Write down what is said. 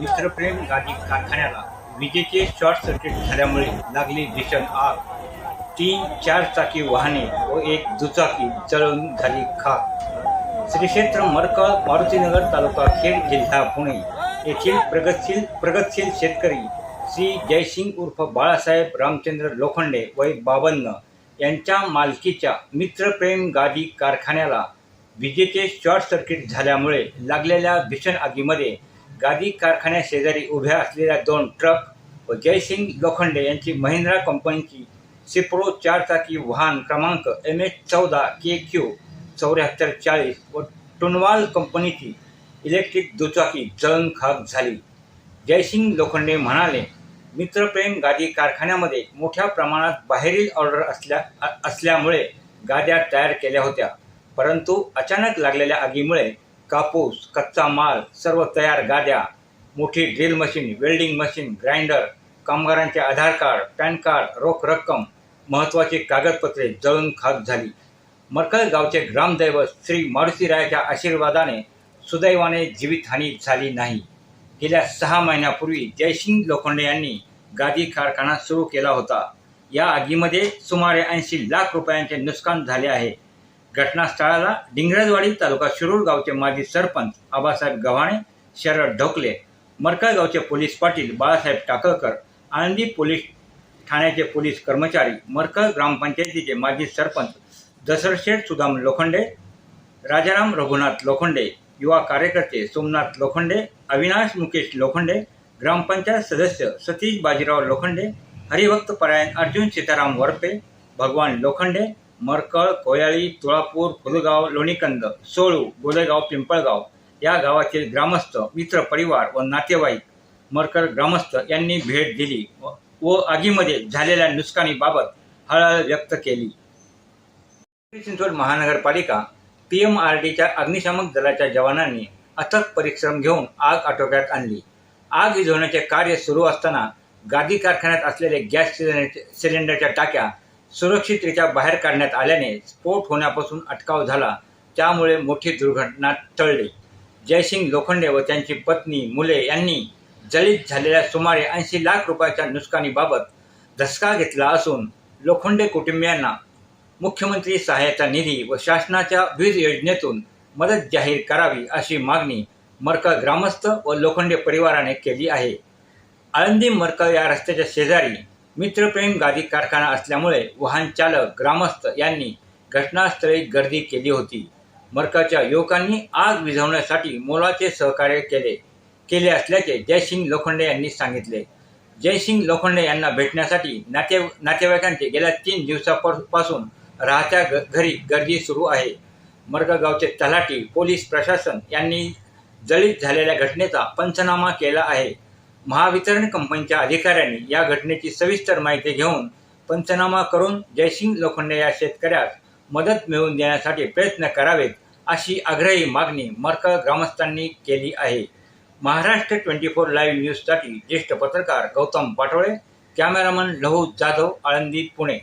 मित्रप्रेम गाडी कारखान्याला विजेचे शॉर्ट सर्किट झाल्यामुळे लागली भीषण आग. तीन चार चाकी वाहने व एक दुचाकी जळून झाली खाक. श्री क्षेत्र मरकळ मारुतीनगर तालुका खेड जिल्हा पुणे येथील प्रगतशील प्रगतशील शेतकरी श्री जयसिंग उर्फ बाळासाहेब रामचंद्र लोखंडे वय बावन्न यांच्या मालकीच्या मित्रप्रेम गादी कारखान्याला विजेचे शॉर्ट सर्किट झाल्यामुळे लागलेल्या भीषण आगीमध्ये गादी कारखान्या शेजारी उभ्या असलेल्या दोन ट्रक व जयसिंग लोखंडे यांची महिंद्रा कंपनीची सिप्रो चारचाकी वाहन क्रमांक एम एच चौदा के क्यू चौऱ्याहत्तर चाळीस व टुनवाल कंपनीची इलेक्ट्रिक दुचाकी जळण खाक झाली. जयसिंग लोखंडे म्हणाले मित्रप्रेम गादी कारखान्यामध्ये मोठ्या प्रमाणात बाहेरील ऑर्डर असल्या असल्यामुळे गाद्या तयार केल्या होत्या परंतु अचानक लागलेल्या आगीमुळे कापूस कच्चा माल सर्व तयार गाद्या मोठी drill machine welding machine grinder कामगारांचे आधार कार्ड पॅन कार्ड रोख रक्कम महत्त्वाची कागदपत्रे जळून खाक झाली. मरकळ गावचे ग्रामदैवत श्री मारुतीरायाच्या आशीर्वादाने सुदैवाने जीवितहानी झाली नाही. गेल्या सहा महिन्यापूर्वी जयसिंग लोखंडे यांनी गादी कारखाना सुरू केला होता. या आगीमध्ये सुमारे ऐंशी लाख रुपयांचे नुकसान झाले आहे. घटनास्थळाला डिंगरजवाडी तालुका शिरूर गावचे माजी सरपंच आबासाहेब गव्हाणे शरद ढोकले मरकळ गावचे पोलीस पाटील बाळासाहेब टाकळकर आळंदी पोलीस ठाण्याचे पोलीस कर्मचारी मरकळ ग्रामपंचायतीचे माजी सरपंच दसरशेठ सुदाम लोखंडे राजाराम रघुनाथ लोखंडे युवा कार्यकर्ते सोमनाथ लोखंडे अविनाश मुकेश लोखंडे ग्रामपंचायत सदस्य सतीश बाजीराव लोखंडे हरिभक्त परायण अर्जुन सीताराम वरपे भगवान लोखंडे मरकळ कोयाळी तुळापूर फुलगाव लोणीकंद सोळू गोलेगाव पिंपळगाव या गावातील ग्रामस्थ मित्र परिवार व नातेवाईक मरकळ ग्रामस्थ यांनी भेट दिली व- व आगीमध्ये झालेल्या नुकसानीबाबत हळहळ व्यक्त केली. पिंपरी चिंचवड महानगरपालिका पी एम आर डीच्या अग्निशामक दलाच्या जवानांनी अथक परिश्रम घेऊन आग आटोक्यात आणली. आग विझवण्याचे कार्य सुरू असताना गादी कारखान्यात असलेले गॅस सिलेंडरच्या टाक्या सुरक्षितरित्या बाहेर काढण्यात आल्याने स्फोट होण्यापासून अटकाव झाला. त्यामुळे मोठी दुर्घटना टळली. जयसिंग लोखंडे व त्यांची पत्नी मुले यांनी जलित झालेल्या सुमारे ऐंशी लाख रुपयाच्या नुकसानीबाबत धसका घेतला असून लोखंडे कुटुंबियांना मुख्यमंत्री सहाय्यता निधी व शासनाच्या वीज योजनेतून मदत जाहीर करावी अशी मागणी मरकळ ग्रामस्थ व लोखंडे परिवाराने केली आहे. आळंदी मरकळ या रस्त्याच्या शेजारी मित्रप्रेम गादी कारखाना असल्यामुळे वाहन चालक ग्रामस्थ यांनी घटनास्थळी गर्दी केली होती. मरकाच्या युवकांनी आग विझवण्यासाठी मोलाचे सहकार्य केले केले असल्याचे जयसिंग लोखंडे यांनी सांगितले. जयसिंग लोखंडे यांना भेटण्यासाठी नाते नातेवाईकांचे गेल्या तीन दिवसापासून राहत्या घ- घरी गर्दी सुरू आहे. मरगगावचे तलाठी पोलीस प्रशासन यांनी जळीत झालेल्या घटनेचा पंचनामा केला आहे. महावितरण कंपनीच्या अधिकाऱ्यांनी या घटनेची सविस्तर माहिती घेऊन पंचनामा करून जयसिंग लोखंडे या शेतकऱ्यास मदत मिळवून देण्यासाठी प्रयत्न करावेत अशी आग्रही मागणी मरकळ ग्रामस्थांनी केली आहे. महाराष्ट्र ट्वेंटी फोर लाईव्ह न्यूजसाठी ज्येष्ठ पत्रकार गौतम पाटोळे कॅमेरामन लहू जाधव आळंदी पुणे.